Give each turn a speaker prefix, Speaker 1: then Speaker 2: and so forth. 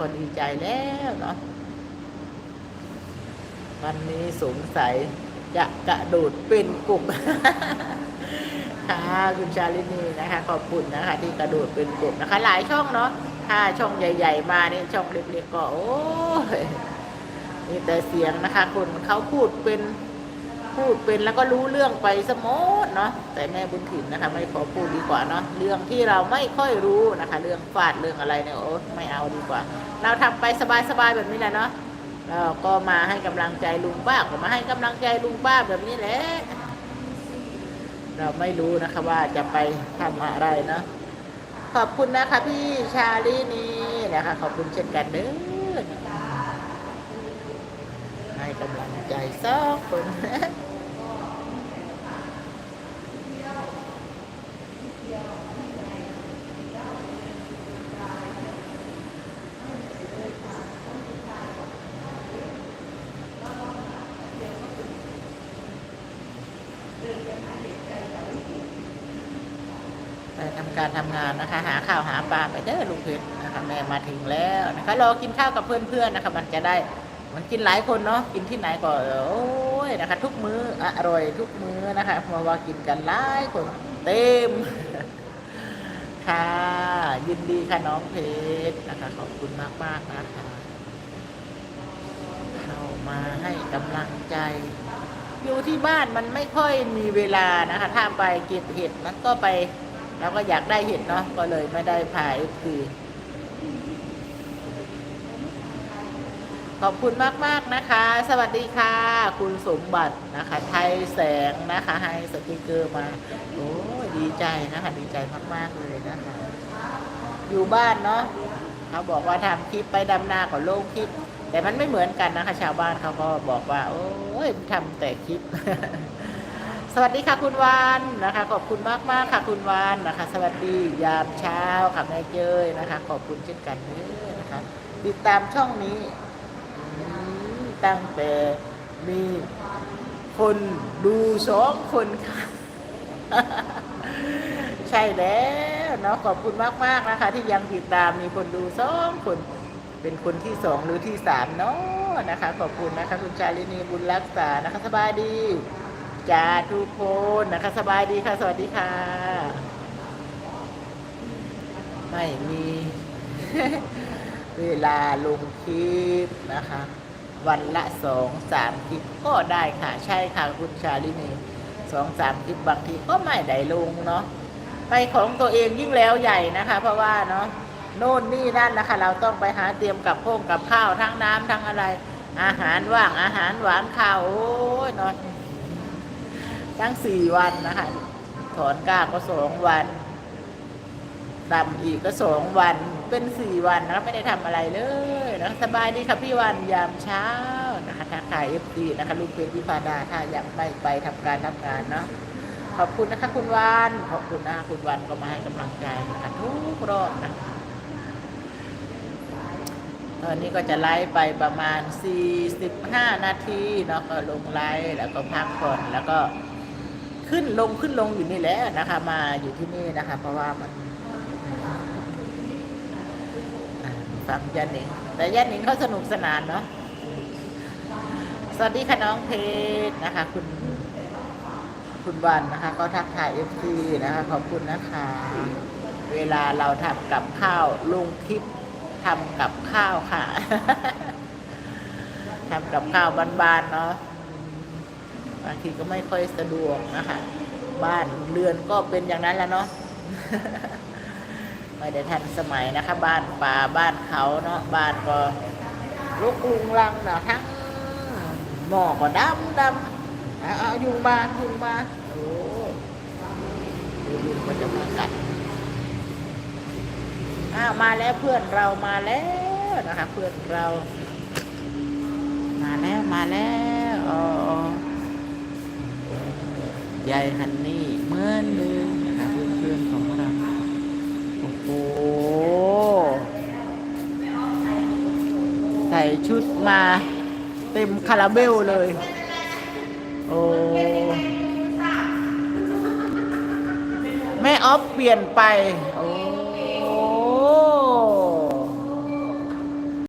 Speaker 1: ก็ดีใจแล้วเนาะวันนี้สงสัยจะกระโดดเป็นกลุ่ม ค่ะคุณชาลินีนะคะ ขอบคุณนะคะ ที่กระโดดเป็นกลุ่มนะคะ หลายช่องเนาะถ้าช่องใหญ่ ๆ มาเนี่ยช่องเล็กๆก็โอ้ยมีแต่เสียงนะคะ คนเขาพูดเป็น พูดเป็นแล้วก็รู้เรื่องไปสมดเนาะแต่แม่บุญถิ่นนะคะ ไม่ขอพูดดีกว่าเนาะเรื่องที่เราไม่ค่อยรู้นะคะ เรื่องฟาดเรื่องอะไรเนี่ยโอ้ไม่เอาดีกว่า เราทำไปสบายๆแบบนี้แหละเนาะเราก็มาให้กำลังใจลุงป้าก็มาให้กำลังใจลุงป้าแบบนี้แหละเราไม่รู้นะคะว่าจะไปทำอะไรเนาะขอบคุณนะคะพี่ชาลีนี่นะคะขอบคุณเช่นกันเด้อให้ กำลังใจสองคนไปทำการทำงานนะคะ หาข้าวหาปลาไปเด้อลุงเพชรนะคะแม่มาถึงแล้วนะคะรอกินข้าวกับเพื่อนๆนะคะ มันจะได้ มันกินหลายคนเนาะกินที่ไหนก็โอ้ยนะคะ ทุกมื้ออร่อยทุกมื้อนะคะเพราว่ากินกันหลายคนเต็มค่ะ ยินดีค่ะน้องเพชรนะคะ ขอบคุณมากๆนะคะเข้ามาให้กำลังใจ อยู่ที่บ้านมันไม่ค่อยมีเวลานะคะ ถ้าไปเก็บเห็ดมันก็ไปเราก็อยากได้เห็ดเนาะก็เลยไม่ได้พายคือ ขอบคุณมาก ๆ นะคะ สวัสดีค่ะ คุณสมบัตินะคะ ไทยแสงนะคะ ให้สติกเกอร์มา โอ้ดีใจนะคะ ดีใจมาก ๆ เลยนะคะ อยู่บ้านเนาะเขาบอกว่าทำคลิปไปดำนาก็ลงคลิป แต่มันไม่เหมือนกันนะคะ ชาวบ้านเขาก็บอกว่า โอ้ยทำแต่คลิป สวัสดีค่ะคุณวานนะคะ ขอบคุณมากมากๆค่ะคุณวานนะคะ สวัสดียามเช้าค่ะแม่เจยนะคะ ขอบคุณเช่นกันเนะคะ ติดตามช่องนี้ ตั้งแต่มีคนดูสองคนค่ะ ใช่แล้วเนาะขอบคุณมากๆนะคะ ที่ยังติดตามมีคนดูสองคน เป็นคนที่สองหรือที่สามเนาะนะคะ ขอบคุณนะคะ คุณชาลินีบุญรักษานะคะสบายดีจ้าทุกคนนะคะสบายดีค่ะ สวัสดีค่ะ ไม่มี เวลาลงคลิปนะคะ วันละสองสามคลิปก็ได้ค่ะใช่ค่ะคุณชาลินีสองสามคลิปบางทีก็ไม่ได้ลงเนาะไปของตัวเองยิ่งแล้วใหญ่นะคะ เพราะว่าเนาะโน่นนี่นั่นนะคะ เราต้องไปหาเตรียมกับพงกับข้าวทั้งน้ำทั้งอะไร อาหารว่างอาหารหวานข้าวโอ้ยเนอนทั้งสี่วันนะคะ ถอนก้าก็สองวันดำอีกก็สองวัน เป็นสี่วันนะคะไม่ได้ทำอะไรเลยนะสบายดีค่ะพี่วันยามเช้านะคะทักทายเอฟซีนะคะลูกเพชรพิพาดาถ้าอยากไปไปทำการทำงานเนาะขอบคุณนะคะคุณวันขอบคุณนะคะคุณวันก็มาให้กำลังใจนะคะทุกรอบนะตอนนี้ก็จะไลฟ์ไปประมาณ 45 นาทีเนาะก็ลงไลฟ์แล้วก็พักผ่อนแล้วก็ขึ้นลงขึ้นลงอยู่นี่แหละนะคะ มาอยู่ที่นี่นะคะ เพราะว่ามัน อ่า ฟังยันหนิงแต่ยันหนิงเขาสนุกสนานเนาะสวัสดีค่ะน้องเพชรนะคะ คุณ คุณวันนะคะ ก็ทักทายเอฟซีนะคะ ขอบคุณนะคะ เวลาเราทำกับข้าวลงคลิปทำกับข้าวค่ะทำกับข้าวบ้านๆเนาะบางทีก็ไม่ค่อยสะดวกนะคะ บ้านเรือนก็เป็นอย่างนั้นแล้วเนาะ ไม่ได้ทันสมัยนะคะ บ้านป่าบ้านเขาเนาะบ้านก็ลุกลุงลังเนาะทั้งหมอกก็ดำดำเอาเอายุงมายุงมาโอ้ดูยุงมันจะมากัดอ้าวมาแล้วเพื่อนเรามาแล้วนะคะ เพื่อนเรา มาแล้วมาแล้วอ๋อยายฮันนี่เหมือนเดิมนะคะเพื่อนๆของ ชุดมาเต็มคาราเบลเลย โอ้แม่ออฟเปลี่ยนไป โอ้